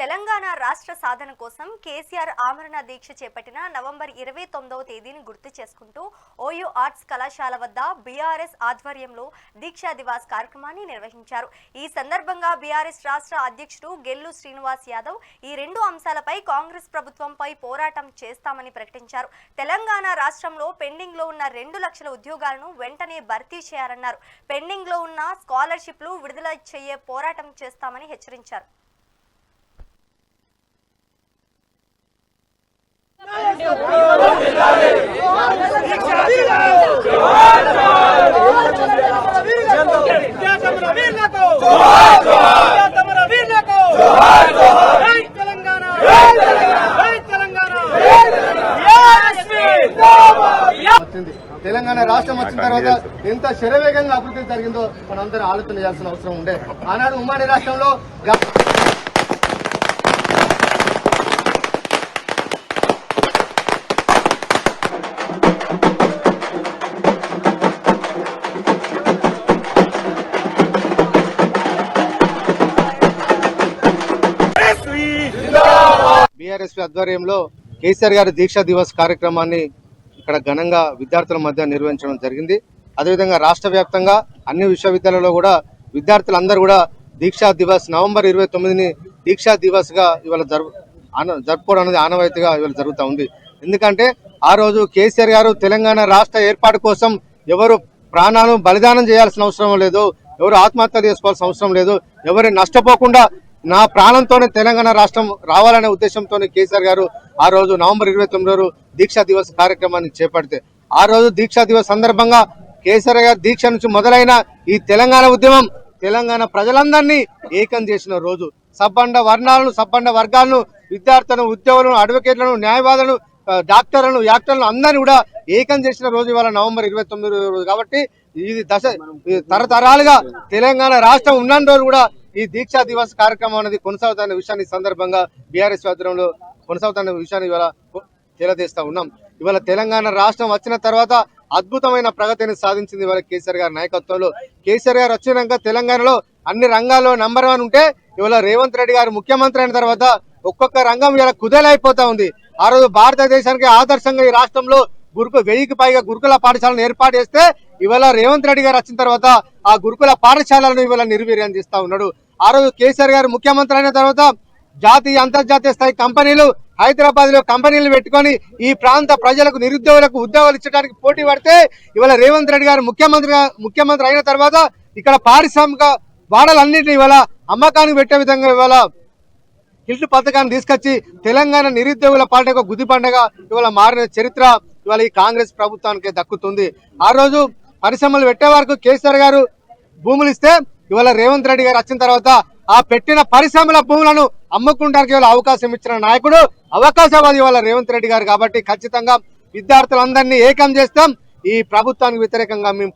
తెలంగాణ రాష్ట్ర సాధన కోసం కేసీఆర్ ఆమరణ దీక్ష చేపట్టిన నవంబర్ ఇరవై తొమ్మిదవ తేదీని గుర్తు చేసుకుంటూ ఓయూ ఆర్ట్స్ కళాశాల వద్ద బీఆర్ఎస్ ఆధ్వర్యంలో దీక్షా దివాస్ కార్యక్రమాన్ని నిర్వహించారు. ఈ సందర్భంగా బీఆర్ఎస్ రాష్ట్ర అధ్యక్షుడు గెల్లు శ్రీనివాస్ యాదవ్ ఈ రెండు అంశాలపై కాంగ్రెస్ ప్రభుత్వంపై పోరాటం చేస్తామని ప్రకటించారు. తెలంగాణ రాష్ట్రంలో పెండింగ్లో ఉన్న రెండు లక్షల ఉద్యోగాలను వెంటనే భర్తీ చేయాలన్నారు. పెండింగ్లో ఉన్న స్కాలర్షిప్లు విడుదల చేయే పోరాటం చేస్తామని హెచ్చరించారు. తెలంగాణ రాష్ట్రం వచ్చిన తర్వాత ఎంత శరవేగంగా అభివృద్ధి జరిగిందో మనందరం ఆలోచన చేయాల్సిన అవసరం ఉండే. ఆనాడు ఉమ్మడి రాష్ట్రంలో గ- బీఆర్ఎస్ ఆధ్వర్యంలో కేసీఆర్ గారి దీక్షా దివస్ కార్యక్రమాన్ని ఇక్కడ ఘనంగా విద్యార్థుల మధ్య నిర్వహించడం జరిగింది. అదేవిధంగా రాష్ట్ర వ్యాప్తంగా అన్ని విశ్వవిద్యాలయాల్లో కూడా విద్యార్థులందరూ కూడా దీక్షా దివస్ నవంబర్ ఇరవై తొమ్మిదిని దీక్షా దివస్గా ఇవాళ జరుపు ఆన- జరుపుకోవడం అనేది ఆనవాయితీగా ఇవాళ జరుగుతూ ఉంది. ఎందుకంటే ఆ రోజు కేసీఆర్ గారు తెలంగాణ రాష్ట్ర ఏర్పాటు కోసం ఎవరు ప్రాణాలను బలిదానం చేయాల్సిన అవసరం లేదు ఎవరు ఆత్మహత్య చేసుకోవాల్సిన అవసరం లేదు ఎవరు నష్టపోకుండా నా ప్రాణంతోనే తెలంగాణ రాష్ట్రం రావాలనే ఉద్దేశంతో కేసీఆర్ గారు ఆ రోజు నవంబర్ ఇరవై తొమ్మిది రోజు దీక్షా దివస్ కార్యక్రమాన్ని చేపడితే. ఆ రోజు దీక్షా దివస్ సందర్భంగా కేసీఆర్ గారి దీక్ష నుంచి మొదలైన ఈ తెలంగాణ ఉద్యమం తెలంగాణ ప్రజలందరినీ ఏకం చేసిన రోజు. సబ్బండ వర్ణాలను సబ్బండ వర్గాలను విద్యార్థులను ఉద్యోగులను అడ్వకేట్లను న్యాయవాదులను డాక్టర్లను యాక్టర్లను అందరినీ కూడా ఏకం చేసిన రోజు ఇవాళ నవంబర్ ఇరవై తొమ్మిది రోజు. కాబట్టి ఇది దశ తరతరాలుగా తెలంగాణ రాష్ట్రం ఉన్న రోజు కూడా ఈ దీక్షా దివస్ కార్యక్రమం అనేది కొనసాగుతున్న విషయాన్ని సందర్భంగా బీఆర్ఎస్ ఆధ్వర్యంలో కొనసాగుతున్న విషయాన్ని ఇవాళ తెలియజేస్తా ఉన్నాం. ఇవాళ తెలంగాణ రాష్ట్రం వచ్చిన తర్వాత అద్భుతమైన ప్రగతిని సాధించింది ఇవాళ కేసీఆర్ గారి నాయకత్వంలో. కేసీఆర్ గారు వచ్చినాక తెలంగాణలో అన్ని రంగాల్లో నంబర్ వన్ ఉంటే ఇవాళ రేవంత్ రెడ్డి గారు ముఖ్యమంత్రి అయిన తర్వాత ఒక్కొక్క రంగం ఇలా కుదేలైపోతా ఉంది. ఆ రోజు భారతదేశానికి ఆదర్శంగా ఈ రాష్ట్రంలో గురుకు వెయ్యికి పైగా గురుకుల పాఠశాలను ఏర్పాటు చేస్తే ఇవాళ రేవంత్ రెడ్డి గారు వచ్చిన తర్వాత ఆ గురుకుల పాఠశాలను ఇవాళ నిర్వీర్యం చేస్తా ఉన్నాడు. ఆ రోజు కేసీఆర్ గారు ముఖ్యమంత్రి అయిన తర్వాత జాతీయ అంతర్జాతీయ స్థాయి కంపెనీలు హైదరాబాద్లో కంపెనీలు పెట్టుకొని ఈ ప్రాంత ప్రజలకు నిరుద్యోగులకు ఉద్యోగాలు ఇచ్చడానికి పోటీ పడితే ఇవాళ రేవంత్ రెడ్డి గారు ముఖ్యమంత్రి ముఖ్యమంత్రి అయిన తర్వాత ఇక్కడ పారిశ్రామిక వాడలన్నింటినీ ఇవాళ అమ్మకానికి పెట్టే విధంగా ఇవాళ ఇల్లు పథకాన్ని తీసుకొచ్చి తెలంగాణ నిరుద్యోగుల పండుగ గుది పండుగ ఇవాళ మారిన చరిత్ర ఇవాళ ఈ కాంగ్రెస్ ప్రభుత్వానికి దక్కుతుంది. ఆ రోజు పరిశ్రమలు పెట్టే వరకు కేసీఆర్ గారు భూములు ఇస్తే ఇవాళ రేవంత్ రెడ్డి గారు వచ్చిన తర్వాత ఆ పెట్టిన పరిశ్రమల భూములను అమ్ముకుంటానికి ఇవాళ అవకాశం ఇచ్చిన నాయకుడు అవకాశవాది ఇవాళ రేవంత్ రెడ్డి గారు కాబట్టి ఖచ్చితంగా విద్యార్థులందరినీ ఏకం చేస్తాం. ఈ ప్రభుత్వానికి వ్యతిరేకంగా మేము